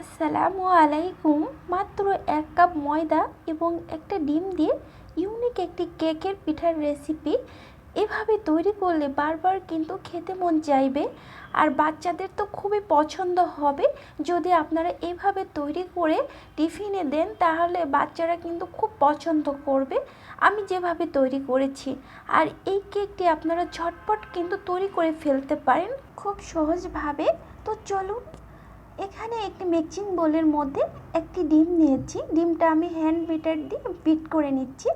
আসসালামু আলাইকুম। মাত্র এক কাপ ময়দা এবং একটা ডিম দিয়ে ইউনিক একটি কেকের পিঠার রেসিপি এভাবে তৈরি করলে বারবার কিন্তু খেতে মন চাইবে। আর বাচ্চাদের তো খুবই পছন্দ হবে। যদি আপনারা এভাবে তৈরি করে টিফিনে দেন, তাহলে বাচ্চারা কিন্তু খুব পছন্দ করবে। আমি যেভাবে তৈরি করেছি। আর এই কেকটি আপনারা ঝটপট কিন্তু তৈরি করে ফেলতে পারেন খুব সহজভাবে। তো চলুন এখানে একটি মিক্সিং বোলের মধ্যে একটি ডিম নিয়েছি। ডিমটা আমি হ্যান্ড বিটার দিয়ে বিট করে নিচ্ছি।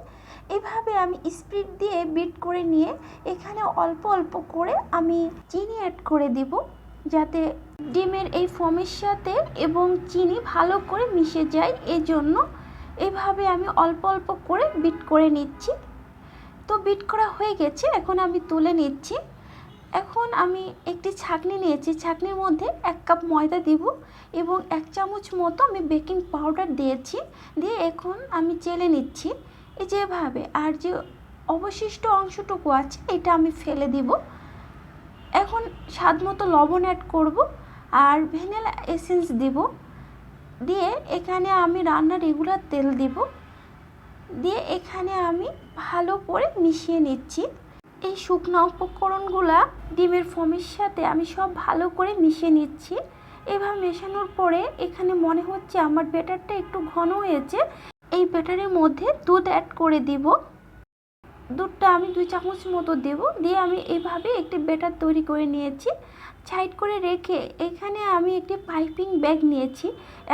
এভাবে আমি স্পিড দিয়ে বিট করে নিয়ে এখানে অল্প অল্প করে আমি চিনি অ্যাড করে দিব, যাতে ডিমের এই ফোমের সাথে এবং চিনি ভালো করে মিশে যায়। এই জন্য এভাবে আমি অল্প অল্প করে বিট করে নিচ্ছি। তো বিট করা হয়ে গেছে, এখন আমি তুলে নিচ্ছি। এখন আমি একটি ছাঁকনি নিয়েছি। ছাঁকনির মধ্যে এক কাপ ময়দা দিব এবং এক চামচ মতো আমি বেকিং পাউডার দিয়েছি। দিয়ে এখন আমি চেলে নিচ্ছি। এই যেভাবে আর যে অবশিষ্ট অংশটুকু আছে, এটা আমি ফেলে দিব। এখন স্বাদ মতো লবণ অ্যাড করব আর ভ্যানিলা এসেন্স দিব। দিয়ে এখানে আমি রান্নার রেগুলার তেল দিব। দিয়ে এখানে আমি ভালো করে মিশিয়ে নিচ্ছি। এই শুকনো উপকরণগুলা ডিমের ফোমের সাথে আমি সব ভালো করে মিশিয়ে নিচ্ছি। এভাবে মেশানোর পরে এখানে মনে হচ্ছে আমার ব্যাটারটা একটু ঘন হয়েছে। এই ব্যাটারের মধ্যে দুধ অ্যাড করে দিব। দুধটা আমি দুই চামচ মতো দেব। দিয়ে আমি এইভাবে একটি ব্যাটার তৈরি করে নিয়েছি। সাইড করে রেখে এখানে আমি একটি পাইপিং ব্যাগ নিয়েছি।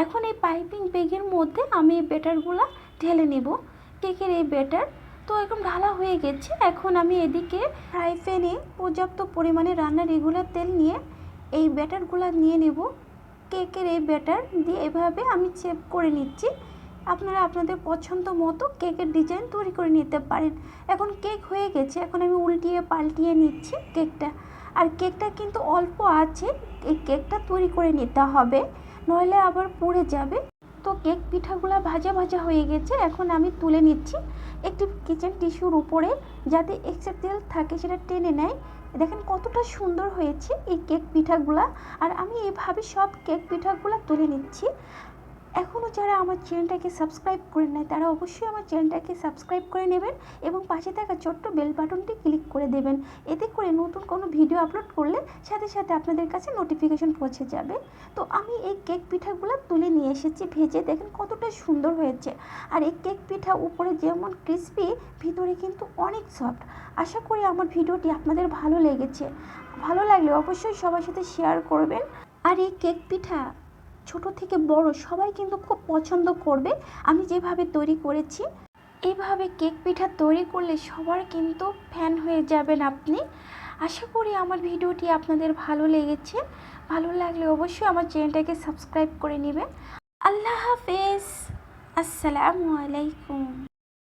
এখন এই পাইপিং ব্যাগের মধ্যে আমি এই ব্যাটারগুলো ঢেলে নেব। কেকের এই ব্যাটার তো এখন ঢালা হয়ে গেছে। এখন আমি এদিকে ফ্রাই প্যানে পর্যাপ্ত পরিমাণে রান্নার রেগুলার তেল নিয়ে এই ব্যাটারগুলো নিয়ে নেব। কেকের এই ব্যাটার দিয়ে এভাবে আমি চেপ করে নিচ্ছি। আপনারা আপনাদের পছন্দ মতো কেকের ডিজাইন তৈরি করে নিতে পারেন। এখন কেক হয়ে গেছে, এখন আমি উল্টিয়ে পাল্টিয়ে নিচ্ছি কেকটা। আর কেকটা কিন্তু অল্প আছে, এই কেকটা তৈরি করে নিতে হবে। নইলে আবার পুড়ে যাবে। তো কেক পিঠাগুলো ভাজা ভাজা হয়ে গেছে, এখন আমি তুলে নিচ্ছি। একটি কিচেন টিস্যুর উপরে যাতে এক্সট্রা তেল থাকে সেটা টেনে নেয়। দেখেন কতটা সুন্দর হয়েছে এই কেক পিঠাগুলা। আর আমি এভাবে সব কেক পিঠাগুলো তুলে নিচ্ছি। এখনও যারা আমার চ্যানেলটাকে সাবস্ক্রাইব করে নেয় তারা অবশ্যই আমার চ্যানেলটাকে সাবস্ক্রাইব করে নেবেন এবং পাশে থাকা ছোট্ট বেল বাটনটি ক্লিক করে দেবেন। এতে করে নতুন কোনো ভিডিও আপলোড করলে সাথে সাথে আপনাদের কাছে নোটিফিকেশন পৌঁছে যাবে। তো আমি এই কেক পিঠাগুলো তুলে নিয়ে এসেছি ভেজে, দেখেন কতটা সুন্দর হয়েছে। আর এই কেক পিঠা উপরে যেমন ক্রিসপি ভিতরে কিন্তু অনেক সফট আশা করি আমার ভিডিওটি আপনাদের ভালো লেগেছে। ভালো লাগলে অবশ্যই সবার সাথে শেয়ার করবেন। আর এই কেক পিঠা ছোট থেকে বড় সবাই কিন্তু খুব পছন্দ করবে। আমি যেভাবে তৈরি করেছি এইভাবে কেক পিঠা তৈরি করলে সবার কিন্তু ফ্যান হয়ে যাবেন আপনি। আশা করি আমার ভিডিওটি আপনাদের ভালো লেগেছে। ভালো লাগলে অবশ্যই আমার চ্যানেলটাকে সাবস্ক্রাইব করে নেবেন। আল্লাহ হাফেজ। আসসালামু আলাইকুম।